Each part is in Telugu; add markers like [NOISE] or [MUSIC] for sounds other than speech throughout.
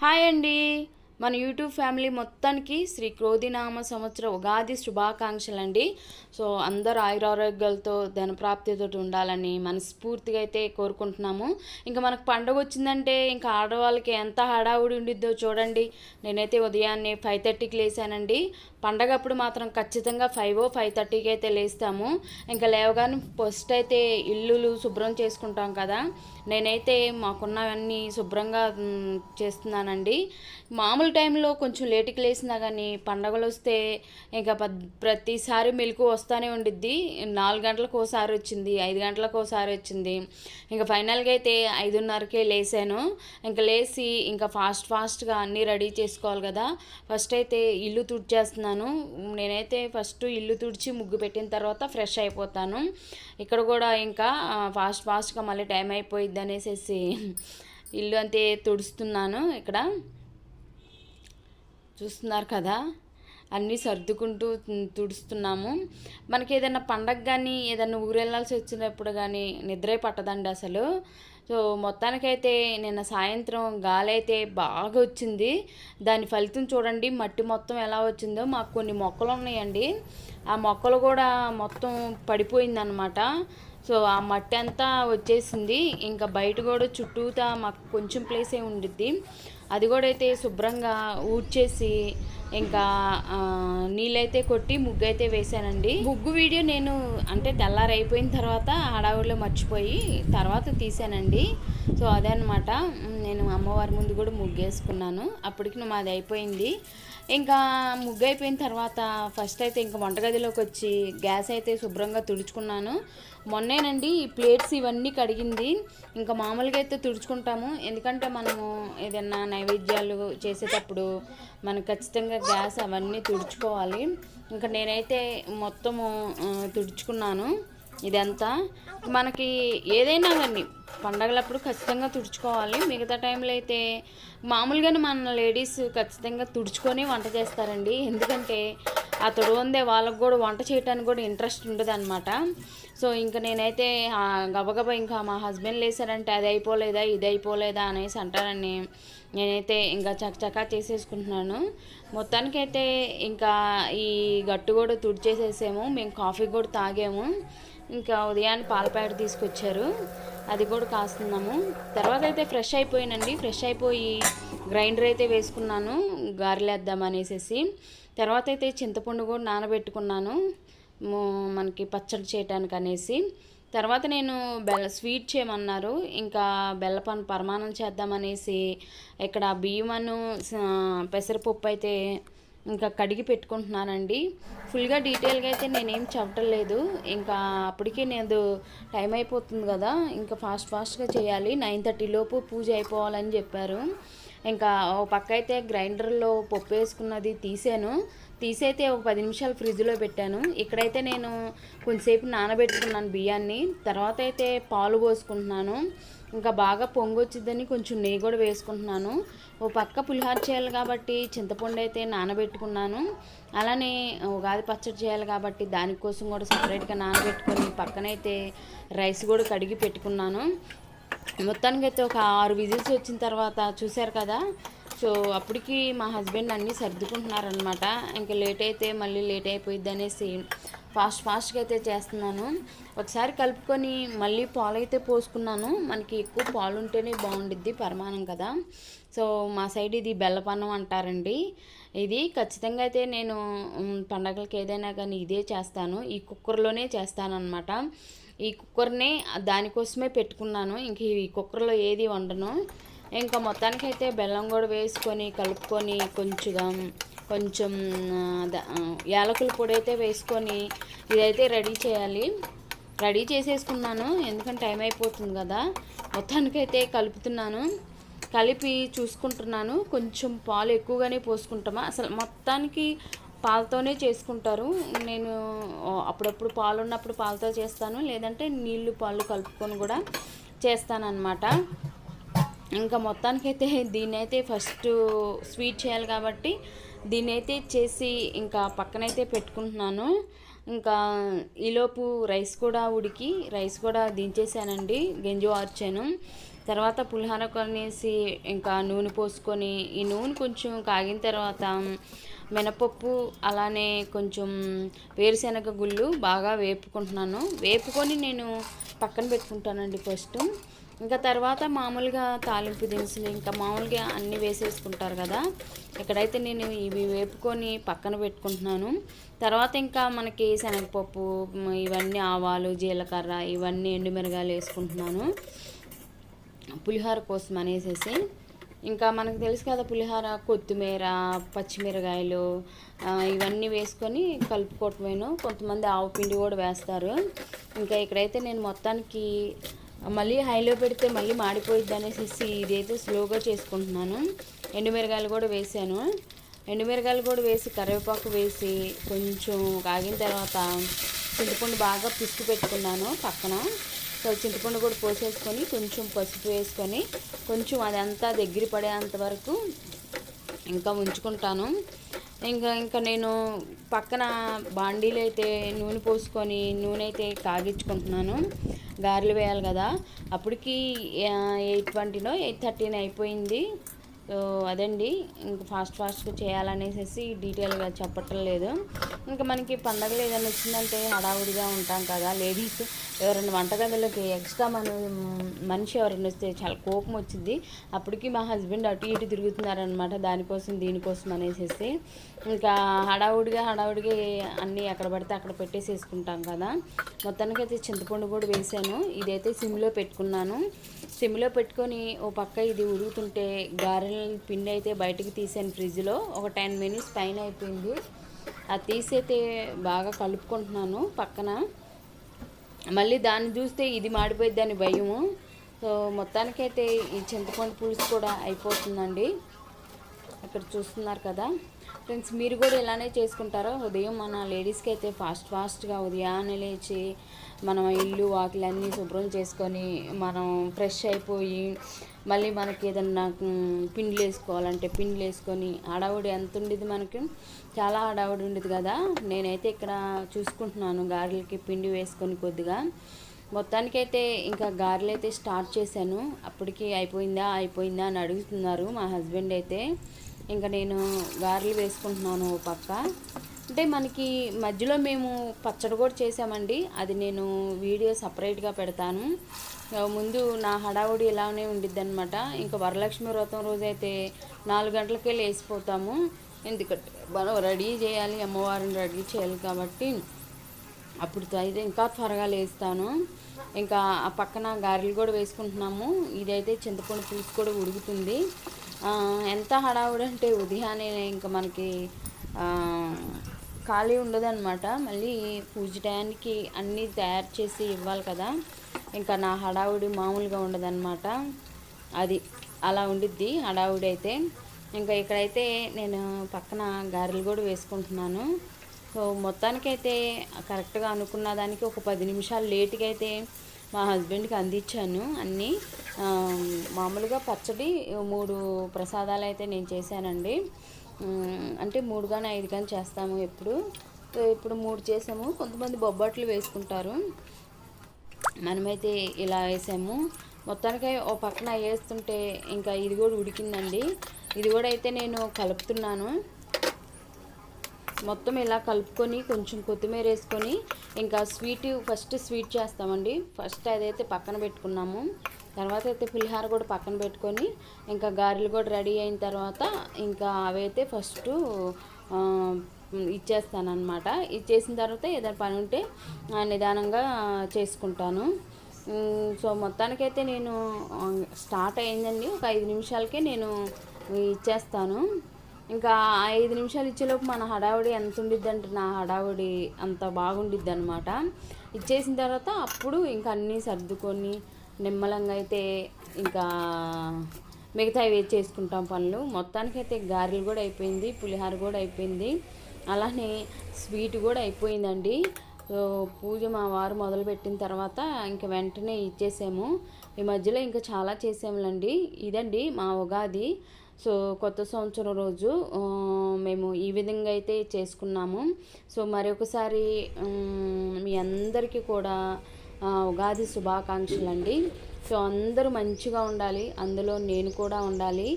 హాయ్ అండి. మన యూట్యూబ్ ఫ్యామిలీ మొత్తానికి శ్రీ క్రోధినామ సంవత్సర ఉగాది శుభాకాంక్షలు అండి సో అందరు ఆయురారోగ్యాలతో ధనప్రాప్తితో ఉండాలని మనస్ఫూర్తిగా అయితే కోరుకుంటున్నాము. ఇంకా మనకు పండుగ వచ్చిందంటే ఇంకా ఆడవాళ్ళకి ఎంత హడావుడి ఉండిద్దో చూడండి. నేనైతే ఉదయాన్నే ఫైవ్ థర్టీకి లేసానండి పండగ అప్పుడు మాత్రం ఖచ్చితంగా ఫైవ్ ఓ ఫైవ్ థర్టీకి అయితే లేస్తాము. ఇంకా లేవగానే ఫస్ట్ అయితే ఇల్లులు శుభ్రం చేసుకుంటాం కదా. నేనైతే మాకున్నవన్నీ శుభ్రంగా చేస్తున్నానండి. మామూలు టైంలో కొంచెం లేటుకి లేసినా కానీ పండగలు వస్తే ఇంకా ప్రతిసారి మెలకు వస్తూనే ఉండిద్ది. నాలుగు గంటలకు ఒకసారి వచ్చింది ఐదు గంటలకు ఒకసారి వచ్చింది. ఇంకా ఫైనల్గా అయితే ఐదున్నరకే లేసాను. ఇంకా లేచి ఇంకా ఫాస్ట్ ఫాస్ట్గా అన్నీ రెడీ చేసుకోవాలి కదా. ఫస్ట్ అయితే ఇల్లు తుడిచేస్తున్నాను. నేనైతే ఫస్ట్ ఇల్లు తుడిచి ముగ్గు పెట్టిన తర్వాత ఫ్రెష్ అయిపోతాను. ఇక్కడ కూడా ఇంకా ఫాస్ట్ ఫాస్ట్గా మళ్ళీ టైం అయిపోయిద్ది అనేసి ఇల్లు అంతే తుడుస్తున్నాను ఇక్కడ. చూస్తున్నారు కదా? అన్నీ సర్దుకుంటూ తుడుస్తున్నాము. మనకి ఏదైనా పండగ కానీ ఏదైనా ఊరెళ్ళాల్సి వెళ్ళాల్సి వచ్చినప్పుడు కానీ నిద్రే పట్టదండి అసలు. సో మొత్తానికైతే నిన్న సాయంత్రం గాలి అయితే బాగా వచ్చింది. దాని ఫలితం చూడండి మట్టి మొత్తం ఎలా వచ్చిందో. మాకు కొన్ని మొక్కలు ఉన్నాయండి. ఆ మొక్కలు కూడా మొత్తం పడిపోయిందనమాట సో ఆ మట్టి అంతా వచ్చేసింది. ఇంకా బయట కూడా చుట్టూతా మాకు కొంచెం ప్లేసే ఉండిద్ది. అది కూడా అయితే శుభ్రంగా ఊడ్చేసి ఇంకా నీళ్ళైతే కొట్టి ముగ్గు అయితే వేసానండి ముగ్గు వీడియో నేను అంటే తెల్లారి అయిపోయిన తర్వాత ఆడావిడలో మర్చిపోయి తర్వాత తీసానండి సో అదే నేను అమ్మవారి ముందు కూడా ముగ్గు వేసుకున్నాను అప్పటికి మాది అయిపోయింది. ఇంకా ముగ్గు అయిపోయిన తర్వాత ఫస్ట్ అయితే ఇంకా వంటగదిలోకి వచ్చి గ్యాస్ అయితే శుభ్రంగా తుడుచుకున్నాను. మొన్నేనండి ఈ ప్లేట్స్ ఇవన్నీ కడిగింది. ఇంకా మామూలుగా అయితే తుడుచుకుంటాము. ఎందుకంటే మనము ఏదైనా నైవేద్యాలు చేసేటప్పుడు మనకు ఖచ్చితంగా గ్యాస్ అవన్నీ తుడుచుకోవాలి. ఇంకా నేనైతే మొత్తము తుడుచుకున్నాను ఇదంతా. మనకి ఏదైనా కానీ పండగలప్పుడు ఖచ్చితంగా తుడుచుకోవాలి. మిగతా టైంలో అయితే మామూలుగానే మన లేడీస్ ఖచ్చితంగా తుడుచుకొని వంట చేస్తారండి. ఎందుకంటే ఆ ఉందే వాళ్ళకు కూడా వంట చేయడానికి కూడా ఇంట్రెస్ట్ ఉండదు అనమాట సో ఇంకా నేనైతే ఆ గబగబా ఇంకా మా హస్బెండ్ లేసారంటే అది అయిపోలేదా ఇది అయిపోలేదా అనేసి అంటారని నేనైతే ఇంకా చకచకా చేసేసుకుంటున్నాను. మొత్తానికైతే ఇంకా ఈ గట్టు కూడా తుడిచేసేసాము మేము కాఫీ కూడా తాగాము. ఇంకా ఉదయాన్నే పాల తీసుకొచ్చారు అది కూడా కాస్తున్నాము. తర్వాత అయితే ఫ్రెష్ అయిపోయానండి. ఫ్రెష్ అయిపోయి గ్రైండర్ అయితే వేసుకున్నాను గారెలేద్దాం అనేసి తర్వాత అయితే చింతపండు కూడా నానబెట్టుకున్నాను. మనకి పచ్చడి చేయటానికి అనేసి. తర్వాత నేను బెల్ల స్వీట్ చేయమన్నారు. ఇంకా బెల్లపన్ పరమాణం చేద్దామనేసి ఇక్కడ బియ్యమను పెసరపప్పు అయితే ఇంకా కడిగి పెట్టుకుంటున్నానండి. ఫుల్గా డీటెయిల్గా అయితే నేనేం చెప్పలేదు ఇంకా అప్పటికే నేను టైం అయిపోతుంది కదా. ఇంకా ఫాస్ట్ ఫాస్ట్గా చేయాలి. నైన్ థర్టీ లోపు పూజ అయిపోవాలని చెప్పారు. ఇంకా ఓ పక్క అయితే గ్రైండర్లో పప్పు వేసుకున్నది తీసాను. తీసైతే ఒక పది నిమిషాలు ఫ్రిడ్జ్లో పెట్టాను. ఇక్కడైతే నేను కొంచెంసేపు నానబెట్టుకున్నాను బియ్యాన్ని. తర్వాత అయితే పాలు పోసుకుంటున్నాను. ఇంకా బాగా పొంగొచ్చిద్దని కొంచెం నెయ్యి కూడా వేసుకుంటున్నాను. ఓ పక్క పులిహోర చేయాలి కాబట్టి చింతపండు అయితే నానబెట్టుకున్నాను. అలానే ఉగాది పచ్చడి చేయాలి కాబట్టి దానికోసం కూడా సపరేట్గా నానబెట్టుకొని పక్కనైతే రైస్ కూడా కడిగి పెట్టుకున్నాను. మొత్తానికి అయితే ఒక ఆరు విజిల్స్ వచ్చిన తర్వాత చూశారు కదా. సో అప్పటికి మా హస్బెండ్ అన్నీ సర్దుకుంటున్నారనమాట ఇంకా లేట్ అయితే మళ్ళీ లేట్ అయిపోయిద్ది అనేసి ఫాస్ట్ ఫాస్ట్గా అయితే చేస్తున్నాను. ఒకసారి కలుపుకొని మళ్ళీ పాలు అయితే పోసుకున్నాను. మనకి ఎక్కువ పాలు ఉంటేనే బాగుండిద్ది పరమాణం కదా. సో మా సైడ్ ఇది బెల్లపన్నం అంటారండి. ఇది ఖచ్చితంగా అయితే నేను పండగలకి ఏదైనా కానీ ఇదే చేస్తాను. ఈ కుక్కర్లోనే చేస్తానన్నమాట. ఈ కుక్కర్ని దానికోసమే పెట్టుకున్నాను. ఇంక ఈ కుక్కర్లో ఏది వండను. ఇంకా మొత్తానికైతే బెల్లం కూడా వేసుకొని కలుపుకొని కొంచెంగా కొంచెం యాలకుల పొడి అయితే వేసుకొని ఇదైతే రెడీ చేయాలి. రెడీ చేసేసుకున్నాను. ఎందుకంటే టైం అయిపోతుంది కదా. మొత్తానికైతే కలుపుతున్నాను. కలిపి చూసుకుంటున్నాను. కొంచెం పాలు ఎక్కువగానే పోసుకుంటామా? అసలు మొత్తానికి పాలతోనే చేసుకుంటారు. నేను అప్పుడప్పుడు పాలు ఉన్నప్పుడు పాలతో చేస్తాను. లేదంటే నీళ్ళు పాలు కలుపుకొని కూడా చేస్తానన్నమాట. ఇంకా మొత్తానికైతే [LAUGHS] దీన్నైతే ఫస్ట్ స్వీట్ చేయాలి కాబట్టి దీన్నైతే చేసి ఇంకా పక్కనైతే పెట్టుకుంటున్నాను. ఇంకా ఈలోపు రైస్ కూడా ఉడికి రైస్ కూడా దించేసానండి గంజి ఆర్చాను. తర్వాత పులిహోర కొనేసి ఇంకా నూనె పోసుకొని ఈ నూనె కొంచెం కాగిన తర్వాత మినపప్పు అలానే కొంచెం వేరుశనగ గుళ్ళు బాగా వేపుకుంటున్నాను. వేపుకొని నేను పక్కన పెట్టుకుంటానండి ఫస్ట్. ఇంకా తర్వాత మామూలుగా తాలింపు దినుసులు ఇంకా మామూలుగా అన్నీ వేసేసుకుంటారు కదా. ఇక్కడైతే నేను ఇవి వేపుకొని పక్కన పెట్టుకుంటున్నాను. తర్వాత ఇంకా మనకి శనగపప్పు ఇవన్నీ ఆవాలు జీలకర్ర ఇవన్నీ ఎండుమిరగాయలు వేసుకుంటున్నాను. పులిహోర కోసం అనేసేసి. ఇంకా మనకు తెలుసు కదా పులిహోర కొత్తిమీర పచ్చిమిరకాయలు ఇవన్నీ వేసుకొని కలుపుకోవటమేను. కొంతమంది ఆవు పిండి కూడా వేస్తారు. ఇంకా ఇక్కడైతే నేను మొత్తానికి మళ్ళీ హైలో పెడితే మళ్ళీ మాడిపోయిద్ది అనేసి ఇదైతే స్లోగా చేసుకుంటున్నాను. ఎండుమిరగాయలు కూడా వేసాను. ఎండుమిరగాయలు కూడా వేసి కరివేపాకు వేసి కొంచెం కాగిన తర్వాత చింతపండు బాగా పిసుకు పెట్టుకున్నాను పక్కన. సో చింతపండు కూడా పోసేసుకొని కొంచెం పసుపు వేసుకొని కొంచెం అదంతా దగ్గర పడేంత వరకు ఇంకా ఉంచుకుంటాను. ఇంకా ఇంకా నేను పక్కన బాండీలు అయితే నూనె పోసుకొని నూనె అయితే కాగించుకుంటున్నాను. గారెలు వేయాలి కదా. అప్పటికి ఎయిట్ ట్వంటీనో ఎయిట్ థర్టీన్ అయిపోయింది. సో అదండి. ఇంకా ఫాస్ట్ ఫాస్ట్గా చేయాలనేసి డీటెయిల్గా చెప్పటం లేదు. ఇంకా మనకి పండగలు ఏదైనా వచ్చిందంటే హడావుడిగా ఉంటాం కదా. లేడీస్ ఎవరైనా వంటగదిలోకి ఎక్స్ట్రా మన మనిషి ఎవరైనా వస్తే చాలా కోపం వచ్చింది. అప్పటికి మా హస్బెండ్ అటు ఇటు తిరుగుతున్నారనమాట దానికోసం దీనికోసం అనేసి ఇంకా హడావుడిగా హడావుడిగా అన్నీ ఎక్కడ పడితే అక్కడ పెట్టేసేసుకుంటాం కదా. మొత్తానికి అయితే చింతపండు కూడా వేసాను ఇదైతే సిమ్లో పెట్టుకున్నాను. సిమ్లో పెట్టుకొని ఓ పక్క ఇది ఉడుకుతుంటే గారెల పిండి అయితే బయటకు తీసాను ఫ్రిడ్జ్లో. ఒక టెన్ మినిట్స్ పైన అయిపోయింది. అది తీసైతే బాగా కలుపుకుంటున్నాను పక్కన. మళ్ళీ దాన్ని చూస్తే ఇది మాడిపోయిద్ది భయము. సో మొత్తానికైతే ఈ చింతపండు పులుసు కూడా అయిపోతుందండి. ఇక్కడ చూస్తున్నారు కదా. ఫ్రెండ్స్ మీరు కూడా ఇలానే చేసుకుంటారో? ఉదయం మన లేడీస్కి అయితే ఫాస్ట్ ఫాస్ట్గా ఉదయాన్నే లేచి మనం ఇల్లు వాకిలన్నీ శుభ్రం చేసుకొని మనం ఫ్రెష్ అయిపోయి మళ్ళీ మనకి ఏదన్నా పిండిలు వేసుకోవాలంటే పిండిలు వేసుకొని హడావుడి ఎంత ఉండేది మనకి? చాలా హడావుడి ఉండేది కదా. నేనైతే ఇక్కడ చూసుకుంటున్నాను గారెలకి పిండి వేసుకొని కొద్దిగా. మొత్తానికైతే ఇంకా గారెలు అయితే స్టార్ట్ చేశాను. అప్పటికి అయిపోయిందా? అయిపోయిందా అని అడుగుతున్నారు మా హస్బెండ్ అయితే. ఇంకా నేను గారెలు వేసుకుంటున్నాను పక్క. అంటే మనకి మధ్యలో మేము పచ్చడి కూడా చేసామండి. అది నేను వీడియో సపరేట్గా పెడతాను. ముందు నా హడావుడి ఇలానే ఉండిద్ది అనమాట ఇంకా వరలక్ష్మి వ్రతం రోజైతే నాలుగు గంటలకే లేచిపోతాము. ఎందుకంటే మనం రెడీ చేయాలి అమ్మవారిని రెడీ చేయాలి కాబట్టి. అప్పుడు అయితే ఇంకా త్వరగా లేస్తాను. ఇంకా ఆ పక్కన గారెలు కూడా వేసుకుంటున్నాము. ఇదైతే చింతపండు పులుసు కూడా ఉడుకుతుంది. ఎంత హడావుడు అంటే ఉదయాన్నే ఇంకా మనకి ఖాళీ ఉండదన్నమాట. మళ్ళీ పూజ టయానికి అన్నీ తయారు చేసి ఇవ్వాలి కదా. ఇంకా నా హడావుడి మామూలుగా ఉండదన్నమాట. అది అలా ఉండిద్ది హడావుడి అయితే. ఇంకా ఇక్కడైతే నేను పక్కన గారెలు కూడా వేసుకుంటున్నాను. సో మొత్తానికైతే కరెక్ట్గా అనుకున్న దానికి ఒక పది నిమిషాలు లేట్గా అయితే మా హస్బెండ్కి అందించాను. అన్నీ మామూలుగా పచ్చడి మూడు ప్రసాదాలు అయితే నేను చేశానండి. అంటే మూడు కానీ ఐదు కానీ చేస్తాము ఎప్పుడు. ఇప్పుడు మూడు చేసాము. కొంతమంది బొబ్బట్లు వేసుకుంటారు. మనమైతే ఇలా వేసాము. మొత్తానికి ఓ పక్కన వేస్తుంటే ఇంకా ఇది కూడా ఉడికిందండి. ఇది కూడా అయితే నేను కలుపుతున్నాను. మొత్తం ఇలా కలుపుకొని కొంచెం కొత్తిమీర వేసుకొని ఇంకా స్వీట్ ఫస్ట్ స్వీట్ చేస్తామండి. ఫస్ట్ అదైతే పక్కన పెట్టుకున్నాము. తర్వాత అయితే పులిహార కూడా పక్కన పెట్టుకొని ఇంకా గారెలు కూడా రెడీ అయిన తర్వాత ఇంకా అవైతే ఫస్ట్ ఇచ్చేస్తానమాట ఇచ్చేసిన తర్వాత ఏదైనా పని ఉంటే నిదానంగా చేసుకుంటాను. సో మొత్తానికైతే నేను స్టార్ట్ అయిందండి. ఒక ఐదు నిమిషాలకే నేను ఇచ్చేస్తాను. ఇంకా ఐదు నిమిషాలు ఇచ్చేలోపు మన హడావుడి ఎంత ఉండిద్ది అంటే నా హడావుడి అంత బాగుండిద్ది అనమాట ఇచ్చేసిన తర్వాత అప్పుడు ఇంకా అన్నీ సర్దుకొని నిమ్మలంగా అయితే ఇంకా మిగతా వేచి చేసుకుంటాం పనులు. మొత్తానికైతే గారెలు కూడా అయిపోయింది పులిహార కూడా అయిపోయింది. అలానే స్వీట్ కూడా అయిపోయిందండి. సో పూజ మా వారు మొదలుపెట్టిన తర్వాత ఇంకా వెంటనే ఇచ్చేసాము. ఈ మధ్యలో ఇంకా చాలా చేసాములండి. ఇదండి మా ఉగాది. సో కొత్త సంవత్సరం రోజు మేము ఈ విధంగా అయితే చేసుకున్నాము. సో మరొకసారి మీ అందరికీ కూడా ఉగాది శుభాకాంక్షలు అండి సో అందరూ మంచిగా ఉండాలి అందులో నేను కూడా ఉండాలి.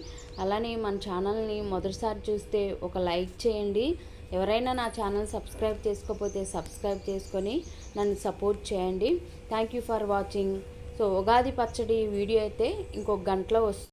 అలానే మన ఛానల్ని మొదటిసారి చూస్తే ఒక లైక్ చేయండి. ఎవరైనా నా ఛానల్ సబ్స్క్రైబ్ చేసుకోకపోతే సబ్స్క్రైబ్ చేసుకొని నన్ను సపోర్ట్ చేయండి. Thank you for watching. So Ugadi pachadi video అయితే ఇంకొక గంటలో వస్తుంది.